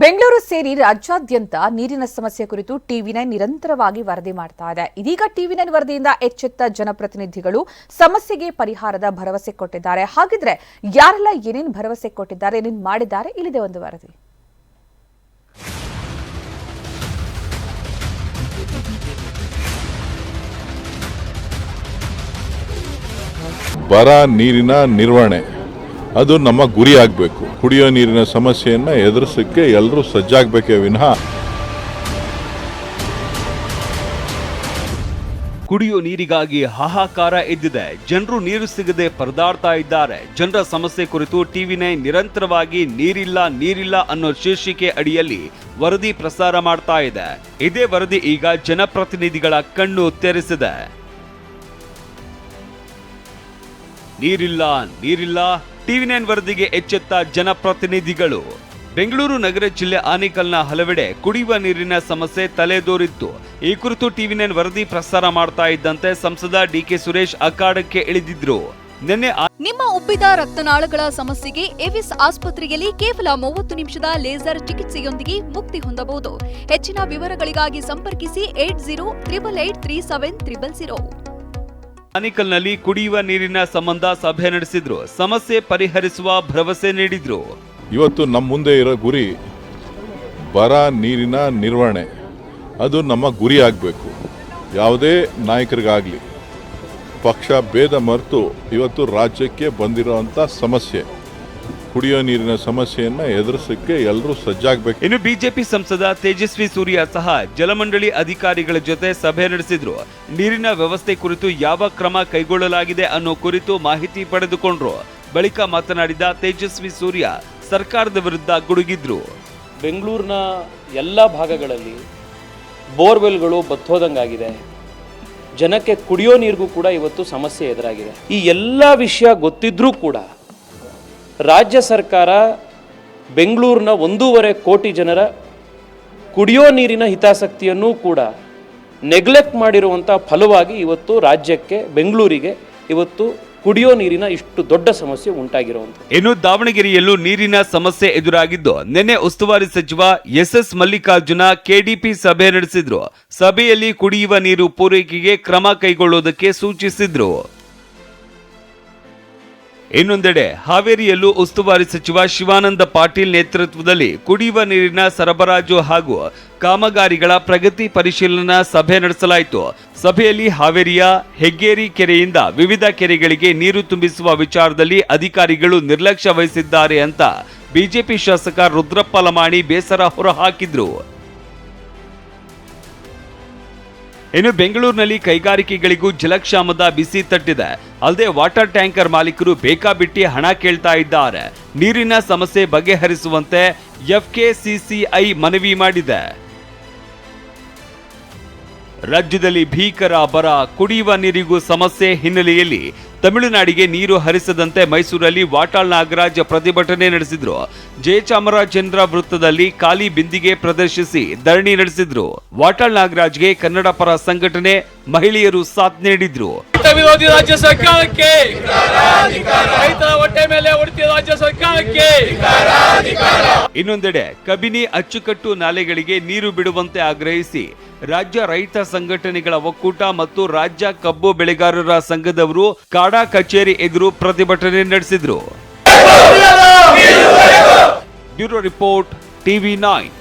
ಬೆಂಗಳೂರು ಸೇರಿ ರಾಜ್ಯಾದ್ಯಂತ ನೀರಿನ ಸಮಸ್ಯೆ ಕುರಿತು ಟಿವಿ ನೈನ್ ನಿರಂತರವಾಗಿ ವರದಿ ಮಾಡ್ತಾ ಇದೆ. ಇದೀಗ ಟಿವಿ ನೈನ್ ವರದಿಯಿಂದ ಎಚ್ಚೆತ್ತ ಜನಪ್ರತಿನಿಧಿಗಳು ಸಮಸ್ಯೆಗೆ ಪರಿಹಾರದ ಭರವಸೆ ಕೊಟ್ಟಿದ್ದಾರೆ. ಹಾಗಿದ್ರೆ ಯಾರೆಲ್ಲ ಏನೇನು ಭರವಸೆ ಕೊಟ್ಟಿದ್ದಾರೆ, ಏನೇನು ಮಾಡಿದ್ದಾರೆ, ಇಲ್ಲಿದೆ ಒಂದು ವರದಿ. ಬರ ನೀರಿನ ನಿರ್ವಹಣೆ. ಅದು ನಮ್ಮ ಗುರಿ ಆಗಬೇಕು. ಕುಡಿಯೋ ನೀರಿನ ಸಮಸ್ಯೆಯನ್ನು ಎದುರಿಸೋಕ್ಕೆ ಎಲ್ಲರೂ ಸಜ್ಜಾಗಬೇಕೇ ವಿನಃ. ಕುಡಿಯೋ ನೀರಿಗಾಗಿ ಹಾಹಾಕಾರ ಎದ್ದಿದೆ. ಜನರು ನೀರು ಸಿಗದೆ ಪರದಾಡ್ತಾ ಇದ್ದಾರೆ. ಜನರ ಸಮಸ್ಯೆ ಕುರಿತು ಟಿವಿ ನೈನ್ ನಿರಂತರವಾಗಿ ನೀರಿಲ್ಲ ನೀರಿಲ್ಲ ಅನ್ನೋ ಶೀರ್ಷಿಕೆ ಅಡಿಯಲ್ಲಿ ವರದಿ ಪ್ರಸಾರ ಮಾಡ್ತಾ ಇದೆ. ಇದೇ ವರದಿ ಈಗ ಜನಪ್ರತಿನಿಧಿಗಳ ಕಣ್ಣು ತೆರೆಸಿದೆ. ನೀರಿಲ್ಲ ನೀರಿಲ್ಲ ಟಿವಿ ನೈನ್ ವರದಿಗೆ ಎಚ್ಚೆತ್ತ ಜನಪ್ರತಿನಿಧಿಗಳು. ಬೆಂಗಳೂರು ನಗರ ಜಿಲ್ಲೆ ಆನೇಕಲ್ನ ಹಲವೆಡೆ ಕುಡಿಯುವ ನೀರಿನ ಸಮಸ್ಯೆ ತಲೆದೋರಿತ್ತು. ಈ ಕುರಿತು ಟಿವಿ ನೈನ್ ವರದಿ ಪ್ರಸಾರ ಮಾಡ್ತಾ ಇದ್ದಂತೆ ಸಂಸದ ಡಿಕೆ ಸುರೇಶ್ ಅಖಾಡಕ್ಕೆ ಇಳಿದಿದ್ರು. ನಿನ್ನೆ ನಿಮ್ಮ ಉಬ್ಬಿದ ರಕ್ತನಾಳಗಳ ಸಮಸ್ಯೆಗೆ ಎವಿಸ್ ಆಸ್ಪತ್ರೆಯಲ್ಲಿ ಕೇವಲ ಮೂವತ್ತು ನಿಮಿಷದ ಲೇಸರ್ ಚಿಕಿತ್ಸೆಯೊಂದಿಗೆ ಮುಕ್ತಿ ಹೊಂದಬಹುದು. ಹೆಚ್ಚಿನ ವಿವರಗಳಿಗಾಗಿ ಸಂಪರ್ಕಿಸಿ eight zero triple eight three seven triple zero. ಆನೇಕಲ್ನಲ್ಲಿ ಕುಡಿಯುವ ನೀರಿನ ಸಂಬಂಧ ಸಭೆ ನಡೆಸಿದ್ರು. ಸಮಸ್ಯೆ ಪರಿಹರಿಸುವ ಭರವಸೆ ನೀಡಿದ್ರು. ಇವತ್ತು ನಮ್ಮ ಮುಂದೆ ಇರೋ ಗುರಿ ಬರ ನೀರಿನ ನಿರ್ವಹಣೆ. ಅದು ನಮ್ಮ ಗುರಿ ಆಗಬೇಕು. ಯಾವುದೇ ನಾಯಕರಿಗಾಗಲಿ. ಪಕ್ಷ ಭೇದ ಮರೆತು ಇವತ್ತು ರಾಜ್ಯಕ್ಕೆ ಬಂದಿರೋವಂಥ ಸಮಸ್ಯೆ. ಕುಡಿಯೋ ನೀರಿನ ಸಮಸ್ಯೆಯನ್ನು ಎದುರಿಸಕ್ಕೆ ಎಲ್ಲರೂ ಸಜ್ಜಾಗಬೇಕು. ಇನ್ನು ಬಿಜೆಪಿ ಸಂಸದ ತೇಜಸ್ವಿ ಸೂರ್ಯ ಸಹ ಜಲಮಂಡಳಿ ಅಧಿಕಾರಿಗಳ ಜೊತೆ ಸಭೆ ನಡೆಸಿದ್ರು. ನೀರಿನ ವ್ಯವಸ್ಥೆ ಕುರಿತು ಯಾವ ಕ್ರಮ ಕೈಗೊಳ್ಳಲಾಗಿದೆ ಅನ್ನೋ ಕುರಿತು ಮಾಹಿತಿ ಪಡೆದುಕೊಂಡ್ರು. ಬಳಿಕ ಮಾತನಾಡಿದ ತೇಜಸ್ವಿ ಸೂರ್ಯ ಸರ್ಕಾರದ ವಿರುದ್ಧ ಗುಡುಗಿದ್ರು. ಬೆಂಗಳೂರಿನ ಎಲ್ಲ ಭಾಗಗಳಲ್ಲಿ ಬೋರ್ವೆಲ್ಗಳು ಬತ್ತೋದಂಗಾಗಿದೆ. ಜನಕ್ಕೆ ಕುಡಿಯೋ ನೀರಿಗೂ ಕೂಡ ಇವತ್ತು ಸಮಸ್ಯೆ ಎದುರಾಗಿದೆ. ಈ ಎಲ್ಲ ವಿಷಯ ಗೊತ್ತಿದ್ರೂ ಕೂಡ ರಾಜ್ಯ ಸರ್ಕಾರ ಬೆಂಗಳೂರಿನ ಒಂದೂವರೆ ಕೋಟಿ ಜನರ ಕುಡಿಯೋ ನೀರಿನ ಹಿತಾಸಕ್ತಿಯನ್ನೂ ಕೂಡ ನೆಗ್ಲೆಕ್ಟ್ ಮಾಡಿರುವಂಥ ಫಲವಾಗಿ ಇವತ್ತು ರಾಜ್ಯಕ್ಕೆ, ಬೆಂಗಳೂರಿಗೆ ಇವತ್ತು ಕುಡಿಯೋ ನೀರಿನ ಇಷ್ಟು ದೊಡ್ಡ ಸಮಸ್ಯೆ ಉಂಟಾಗಿರುವಂಥದ್ದು. ಇನ್ನು ದಾವಣಗೆರೆಯಲ್ಲೂ ನೀರಿನ ಸಮಸ್ಯೆ ಎದುರಾಗಿದ್ದು, ನಿನ್ನೆ ಉಸ್ತುವಾರಿ ಸಚಿವ ಎಸ್ ಎಸ್ ಮಲ್ಲಿಕಾರ್ಜುನ ಕೆಡಿಪಿ ಸಭೆ ನಡೆಸಿದ್ರು. ಸಭೆಯಲ್ಲಿ ಕುಡಿಯುವ ನೀರು ಪೂರೈಕೆಗೆ ಕ್ರಮ ಕೈಗೊಳ್ಳುವುದಕ್ಕೆ ಸೂಚಿಸಿದ್ರು. ಇನ್ನೊಂದೆಡೆ, ಹಾವೇರಿಯಲ್ಲೂ ಉಸ್ತುವಾರಿ ಸಚಿವ ಶಿವಾನಂದ ಪಾಟೀಲ್ ನೇತೃತ್ವದಲ್ಲಿ ಕುಡಿಯುವ ನೀರಿನ ಸರಬರಾಜು ಹಾಗೂ ಕಾಮಗಾರಿಗಳ ಪ್ರಗತಿ ಪರಿಶೀಲನಾ ಸಭೆ ನಡೆಸಲಾಯಿತು. ಸಭೆಯಲ್ಲಿ ಹಾವೇರಿಯ ಹೆಗ್ಗೇರಿ ಕೆರೆಯಿಂದ ವಿವಿಧ ಕೆರೆಗಳಿಗೆ ನೀರು ತುಂಬಿಸುವ ವಿಚಾರದಲ್ಲಿ ಅಧಿಕಾರಿಗಳು ನಿರ್ಲಕ್ಷ್ಯ ವಹಿಸಿದ್ದಾರೆ ಅಂತ ಬಿಜೆಪಿ ಶಾಸಕ ರುದ್ರಪ್ಪ ಲಮಾಣಿ ಬೇಸರ ಹೊರಹಾಕಿದ್ರು. ಇನ್ನು ಬೆಂಗಳೂರಿನಲ್ಲಿ ಕೈಗಾರಿಕೆಗಳಿಗೂ ಜಲಕ್ಷಾಮದ ಬಿಸಿ ತಟ್ಟಿದೆ. ಅಲ್ಲದೆ ವಾಟರ್ ಟ್ಯಾಂಕರ್ ಮಾಲೀಕರು ಬೇಕಾಬಿಟ್ಟಿ ಹಣ ಕೇಳ್ತಾ ಇದ್ದಾರೆ. ನೀರಿನ ಸಮಸ್ಯೆ ಬಗೆಹರಿಸುವಂತೆ ಎಫ್ಕೆಸಿಸಿಐ ಮನವಿ ಮಾಡಿದೆ. ರಾಜ್ಯದಲ್ಲಿ ಭೀಕರ ಬರ, ಕುಡಿಯುವ ನೀರಿಗೂ ಸಮಸ್ಯೆ ಹಿನ್ನೆಲೆಯಲ್ಲಿ ತಮಿಳುನಾಡಿಗೆ ನೀರು ಹರಿಸದಂತೆ ಮೈಸೂರಲ್ಲಿ ವಾಟಾಳ್ ನಾಗರಾಜ್ ಪ್ರತಿಭಟನೆ ನಡೆಸಿದ್ರು. ಜಯಚಾಮರಾಜೇಂದ್ರ ವೃತ್ತದಲ್ಲಿ ಖಾಲಿ ಬಿಂದಿಗೆ ಪ್ರದರ್ಶಿಸಿ ಧರಣಿ ನಡೆಸಿದ್ರು. ವಾಟಾಳ್ ನಾಗರಾಜ್ಗೆ ಕನ್ನಡ ಪರ ಸಂಘಟನೆ ಮಹಿಳೆಯರು ಸಾಥ್ ನೀಡಿದ್ರು. ವಿರೋಧಿ ರಾಜ್ಯ ಸರ್ಕಾರಕ್ಕೆ ರೈತರ ಹೊಟ್ಟೆ ಮೇಲೆ ರಾಜ್ಯ ಸರ್ಕಾರಕ್ಕೆ. ಇನ್ನೊಂದೆಡೆ ಕಬಿನಿ ಅಚ್ಚುಕಟ್ಟು ನಾಲೆಗಳಿಗೆ ನೀರು ಬಿಡುವಂತೆ ಆಗ್ರಹಿಸಿ ರಾಜ್ಯ ರೈತ ಸಂಘಟನೆಗಳ ಒಕ್ಕೂಟ ಮತ್ತು ರಾಜ್ಯ ಕಬ್ಬು ಬೆಳೆಗಾರರ ಸಂಘದವರು ಕಾಡಾ ಕಚೇರಿ ಎದುರು ಪ್ರತಿಭಟನೆ ನಡೆಸಿದ್ರು. Bureau report, TV nine.